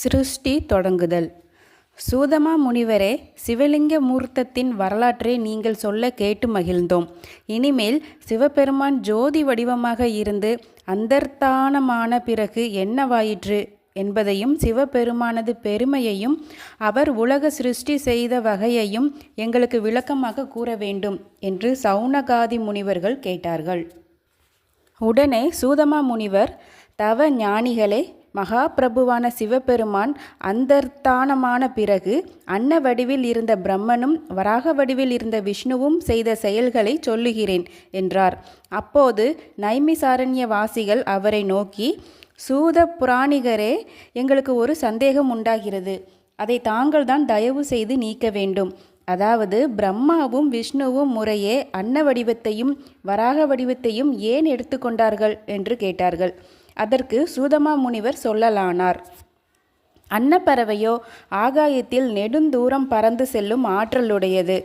சிருஷ்டி தொடங்குதல். சூதமா முனிவரே சிவலிங்க மூர்த்தத்தின் வரலாற்றை நீங்கள் சொல்ல கேட்டு மகிழ்ந்தோம். இனிமேல் சிவபெருமான் ஜோதி வடிவமாக இருந்து அந்தர்த்தானமான பிறகு என்னவாயிற்று என்பதையும் சிவபெருமானது பெருமையையும் அவர் உலக சிருஷ்டி செய்த வகையையும் எங்களுக்கு விளக்கமாக கூற வேண்டும் என்று சௌனகாதி முனிவர்கள் கேட்டார்கள். உடனே சூதமா முனிவர் தவ ஞானிகளே மகாபிரபுவான சிவபெருமான் அந்தர்த்தானமான பிறகு அன்ன வடிவில் இருந்த பிரம்மனும் வராக வடிவில் இருந்த விஷ்ணுவும் செய்த செயல்களை சொல்லுகிறேன் என்றார். அப்போது நைமிசாரண்ய வாசிகள் அவரை நோக்கி சூத புராணிகரே எங்களுக்கு ஒரு சந்தேகம் உண்டாகிறது. அதை தாங்கள்தான் தயவு செய்து நீக்க வேண்டும். அதாவது பிரம்மாவும் விஷ்ணுவும் முறையே அன்ன வடிவத்தையும் வராக வடிவத்தையும் ஏன் எடுத்துக்கொண்டார்கள் என்று கேட்டார்கள். அதற்கு சூதமா முனிவர் சொல்லலானார். அன்னப்பறவையோ ஆகாயத்தில் நெடுந்தூரம் பறந்து செல்லும் ஆற்றலுடையது.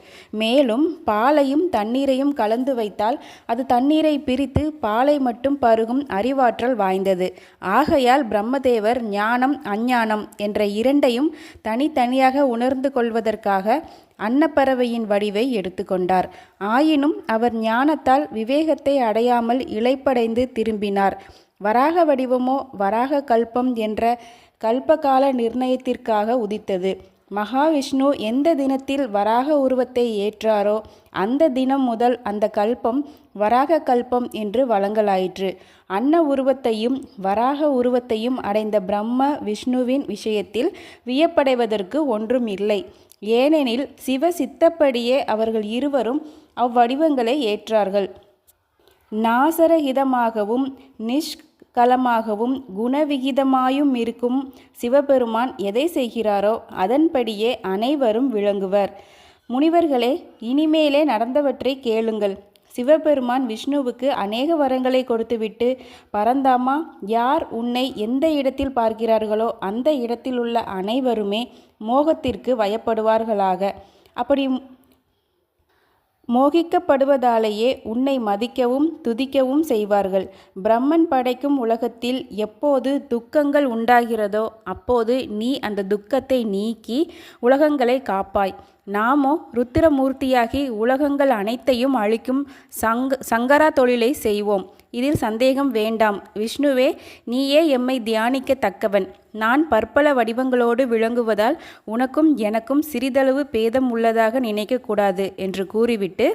மேலும் பாலையும் தண்ணீரையும் கலந்து வைத்தால் அது தண்ணீரை பிரித்து பாலை மட்டும் பருகும் அறிவாற்றல் வாய்ந்தது. ஆகையால் பிரம்மதேவர் ஞானம் அஞ்ஞானம் என்ற இரண்டையும் தனித்தனியாக உணர்ந்து கொள்வதற்காக அன்னப்பறவையின் வடிவை எடுத்துக்கொண்டார் ஆயினும் அவர் ஞானத்தால் விவேகத்தை அடையாமல் இழைப்படைந்து திரும்பினார். வராக வடிவமோ வராக கல்பம் என்ற கல்பகால நிர்ணயத்திற்காக உதித்தது. மகாவிஷ்ணு எந்த தினத்தில் வராக உருவத்தை ஏற்றாரோ அந்த தினம் முதல் அந்த கல்பம் வராக கல்பம் என்று வழங்கலாயிற்று. அன்ன உருவத்தையும் வராக உருவத்தையும் அடைந்த பிரம்ம விஷ்ணுவின் விஷயத்தில் வியப்படைவதற்கு ஒன்றும் இல்லை ஏனெனில் சிவ சித்தப்படியே அவர்கள் இருவரும் அவ்வடிவங்களை ஏற்றார்கள். நாசரஹிதமாகவும் நிஷ் களமாகவும் குணவிகிதமாயும் இருக்கும் சிவபெருமான் எதை செய்கிறாரோ அதன்படியே அனைவரும் விளங்குவர். முனிவர்களே இனிமேலே நடந்தவற்றை கேளுங்கள். சிவபெருமான் விஷ்ணுவுக்கு அநேக வரங்களை கொடுத்துவிட்டு பரந்தாமா யார் உன்னை எந்த இடத்தில் பார்க்கிறார்களோ அந்த இடத்தில் உள்ள அனைவருமே மோகத்திற்கு வயப்படுவார்களாக அப்படி மோகிக்கப்படுவதாலேயே உன்னை மதிக்கவும் துதிக்கவும் செய்வார்கள். பிரம்மன் படைக்கும் உலகத்தில் எப்போது துக்கங்கள் உண்டாகிறதோ அப்போது நீ அந்த துக்கத்தை நீக்கி உலகங்களை காப்பாய். நாமோ ருத்திரமூர்த்தியாகி உலகங்கள் அனைத்தையும் அழிக்கும் சங்க சங்கரா தொழிலை செய்வோம். இதில் சந்தேகம் வேண்டாம். விஷ்ணுவே நீயே எம்மை தியானிக்க தக்கவன் நான் பற்பல வடிவங்களோடு விளங்குவதால் உனக்கும் எனக்கும் சிறிதளவு பேதம் உள்ளதாக நினைக்கக்கூடாது என்று கூறிவிட்டு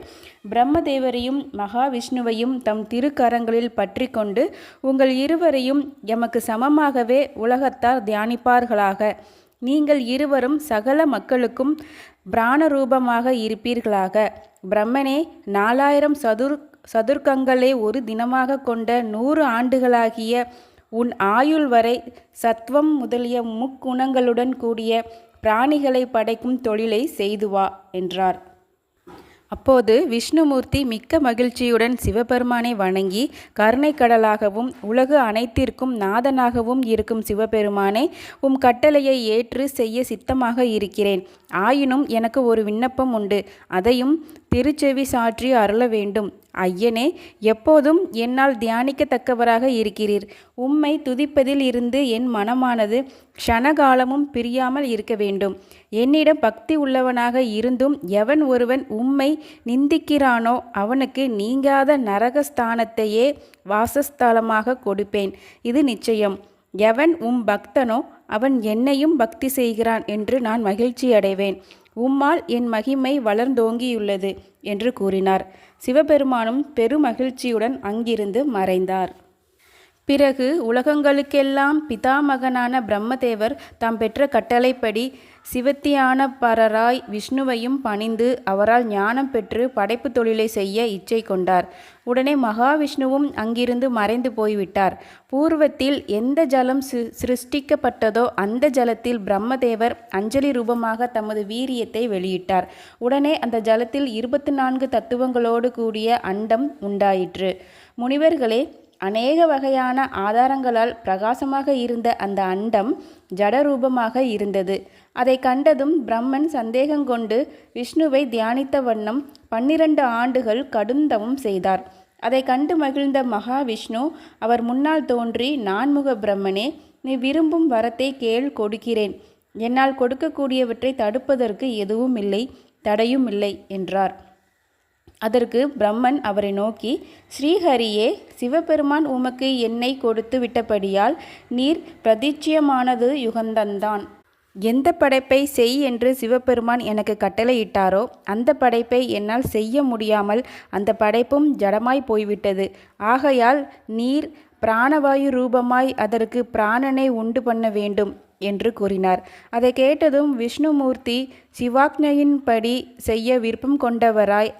பிரம்மதேவரையும் மகாவிஷ்ணுவையும் தம் திருக்கரங்களில் பற்றி கொண்டு உங்கள் இருவரையும் எமக்கு சமமாகவே உலகத்தார் தியானிப்பார்களாக. நீங்கள் இருவரும் சகல மக்களுக்கும் பிராணரூபமாக இருப்பீர்களாக. பிரம்மனே நாலாயிரம் சதுர் சதுர்க்கங்களை ஒரு தினமாக கொண்ட நூறு ஆண்டுகளாகிய உன் ஆயுள் வரை சத்வம் முதலிய முக்குணங்களுடன் கூடிய பிராணிகளை படைக்கும் தொழிலை செய்துவா என்றார். அப்போது விஷ்ணுமூர்த்தி மிக்க மகிழ்ச்சியுடன் சிவபெருமானை வணங்கி கருணைக்கடலாகவும் உலகு அனைத்திற்கும் நாதனாகவும் இருக்கும் சிவபெருமானே உம் கட்டளையை ஏற்று செய்ய சித்தமாக இருக்கிறேன். ஆயினும் எனக்கு ஒரு விண்ணப்பம் உண்டு. அதையும் திருச்செவி சாற்றி அருள வேண்டும். ஐயனே எப்போதும் என்னால் தியானிக்கத்தக்கவராக இருக்கிறீர். உம்மை துதிப்பதில் இருந்து என் மனமானது க்ஷணகாலமும் பிரியாமல் இருக்க வேண்டும். என்னிடம் பக்தி உள்ளவனாக இருந்தும் எவன் ஒருவன் உம்மை நிந்திக்கிறானோ அவனுக்கு நீங்காத நரகஸ்தானத்தையே வாசஸ்தலமாக கொடுப்பேன். இது நிச்சயம். எவன் உம் பக்தனோ அவன் என்னையும் பக்தி செய்கிறான் என்று நான் மகிழ்ச்சி அடைவேன் உம்மால் என் மகிமை வளர்ந்தோங்கியுள்ளது என்று கூறினார். சிவபெருமானும் பெருமகிழ்ச்சியுடன் அங்கிருந்து மறைந்தார். பிறகு உலகங்களுக்கெல்லாம் பிதாமகனான பிரம்மதேவர் தாம் பெற்ற கட்டளைப்படி சிவத்தியான பரராய் விஷ்ணுவையும் பணிந்து அவரால் ஞானம் பெற்று படைப்பு தொழிலை செய்ய இச்சை கொண்டார். உடனே மகாவிஷ்ணுவும் அங்கிருந்து மறைந்து போய்விட்டார். பூர்வத்தில் எந்த ஜலம் சிருஷ்டிக்கப்பட்டதோ அந்த ஜலத்தில் பிரம்மதேவர் அஞ்சலி ரூபமாக தமது வீரியத்தை வெளியிட்டார். உடனே அந்த ஜலத்தில் இருபத்தி நான்கு தத்துவங்களோடு கூடிய அண்டம் உண்டாயிற்று. முனிவர்களே அநேக வகையான ஆதாரங்களால் பிரகாசமாக இருந்த அந்த அண்டம் ஜடரூபமாக இருந்தது. அதை கண்டதும் பிரம்மன் சந்தேகங்கொண்டு விஷ்ணுவை தியானித்த வண்ணம் பன்னிரண்டு ஆண்டுகள் கடுந்தவம் செய்தார். அதை கண்டு மகிழ்ந்த மகாவிஷ்ணு அவர் முன்னால் தோன்றி நான்முக பிரம்மனே நீ விரும்பும் வரத்தை கேள் கொடுக்கிறேன். என்னால் கொடுக்கக்கூடியவற்றை தடுப்பதற்கு எதுவும் இல்லை தடையும் இல்லை என்றார். அதற்கு பிரம்மன் அவரை நோக்கி ஸ்ரீஹரியே சிவபெருமான் உமக்கு என்னை கொடுத்து விட்டபடியால் நீர் பிரதிச்சியமானது யுகந்தந்தான். எந்த படைப்பை செய் என்று சிவபெருமான் எனக்கு கட்டளையிட்டாரோ அந்த படைப்பை என்னால் செய்ய முடியாமல் அந்த படைப்பும் ஜடமாய் போய்விட்டது. ஆகையால் நீர் பிராணவாயு ரூபமாய் அதற்கு பிராணனை உண்டு பண்ண வேண்டும் என்று கூறினார். அதை கேட்டதும் விஷ்ணுமூர்த்தி சிவாக்ஞையின்படி செய்ய விருப்பம் கொண்டவராய்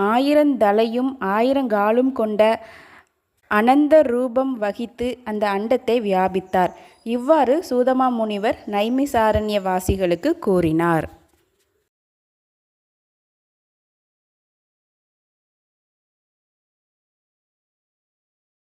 ஆயிரந்தலையும் ஆயிரங்காலும் கொண்ட அனந்த ரூபம் வகித்து அந்த அண்டத்தை வியாபித்தார். இவ்வாறு சூதமா முனிவர் நைமிசாரண்யவாசிகளுக்கு கூறினார்.